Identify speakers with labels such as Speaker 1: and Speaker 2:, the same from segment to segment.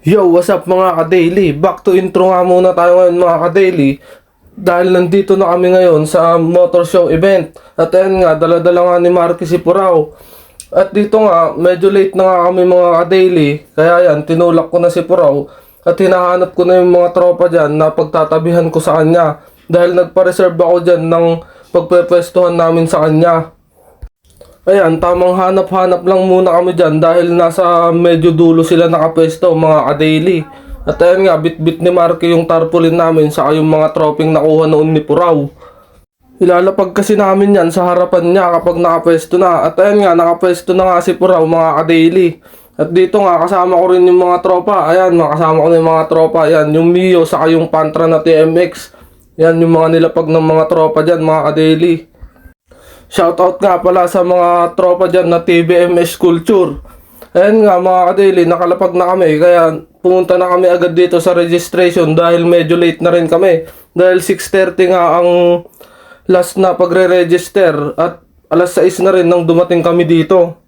Speaker 1: Yo, what's up mga ka-daily? Back to intro nga muna tayo ngayon mga ka-daily. Dahil nandito na kami ngayon sa motor show event. At ayun nga, dala-dala nga ni Marky si Purao. At dito nga, medyo late na nga kami mga ka-daily. Kaya yan, tinulak ko na si Purao. At hinahanap ko na yung mga tropa dyan na pagtatabihan ko sa kanya. Dahil nagpa-reserve ako dyan ng pagpepwestuhan namin sa kanya. Ayan, tamang hanap-hanap lang muna kami dyan dahil nasa medyo dulo sila nakapwesto, mga ka-daily. At ayan nga, bit-bit ni Marky yung tarpaulin namin sa yung mga troping nakuha noon ni Puraw. Ilalapag kasi namin yan sa harapan niya kapag nakapwesto na. At ayan nga, nakapwesto na nga si Puraw, mga ka-daily. At dito nga, kasama ko rin yung mga tropa. Ayan, mga kasama ko na yung mga tropa. Ayan, yung Mio, saka yung Pantra na TMX. Yan, yung mga nilapag ng mga tropa dyan, mga ka-daily. Shoutout nga pala sa mga tropa dyan na TBMS Culture. Ayan nga mga kadili, nakalapag na kami. Kaya pumunta na kami agad dito sa registration dahil medyo late na rin kami. Dahil 6.30 nga ang last na pagre-register at alas 6 na rin nang dumating kami dito.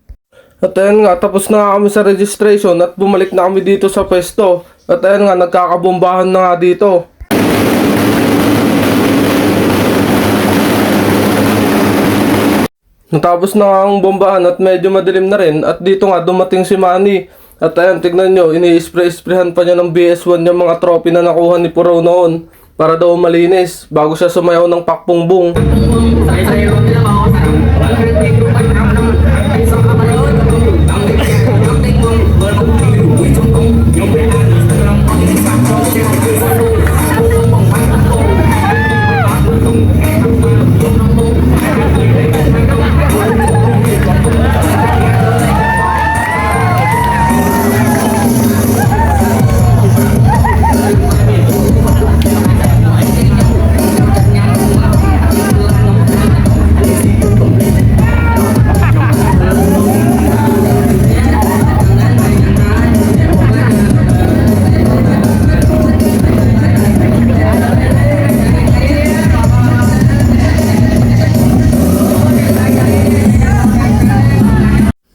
Speaker 1: At ayan nga, tapos na kami sa registration at bumalik na kami dito sa pwesto. At ayan nga, nagkakabombahan na nga dito. Natapos na nga ang bombahan at medyo madilim na rin at dito nga dumating si Manny. At ayan, tignan nyo, ini-spray-sprayhan pa niya ng BS1 yung mga trophy na nakuha ni Puro noon para daw malinis bago siya sumayaw ng pakpungbong.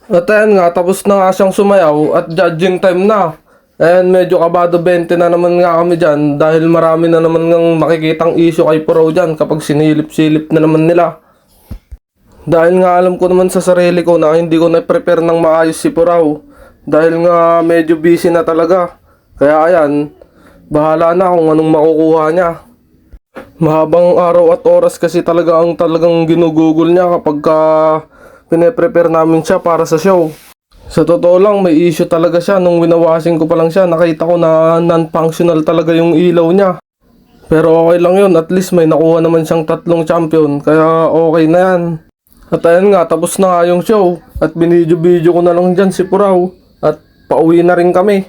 Speaker 1: At ayan nga, tapos na nga siyang sumayaw at judging time na. Ayan, medyo kabado 20 na naman nga kami dyan dahil marami na naman ng makikitang issue kay Pro dyan kapag sinilip-silip na naman nila. Dahil nga alam ko naman sa sarili ko na hindi ko na-prepare ng maayos si Puraw. Dahil nga medyo busy na talaga. Kaya ayan, bahala na kung anong makukuha niya. Mahabang araw at oras kasi talaga ang talagang ginugugol niya kapag ka pine-prepare namin siya para sa show. Sa totoo lang, may issue talaga siya. Nung winawashing ko pa lang siya, nakita ko na non-functional talaga yung ilaw niya. Pero okay lang yun, at least may nakuha naman siyang tatlong champion, kaya okay na yan. At ayan nga, tapos na nga yung show. At binidyo-video ko na lang dyan si Puraw. At pauwi na rin kami.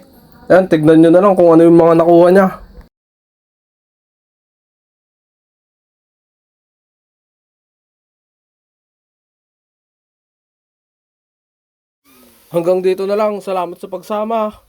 Speaker 1: Ayan, tignan nyo na lang kung ano yung mga nakuha niya. Hanggang dito na lang. Salamat sa pagsama.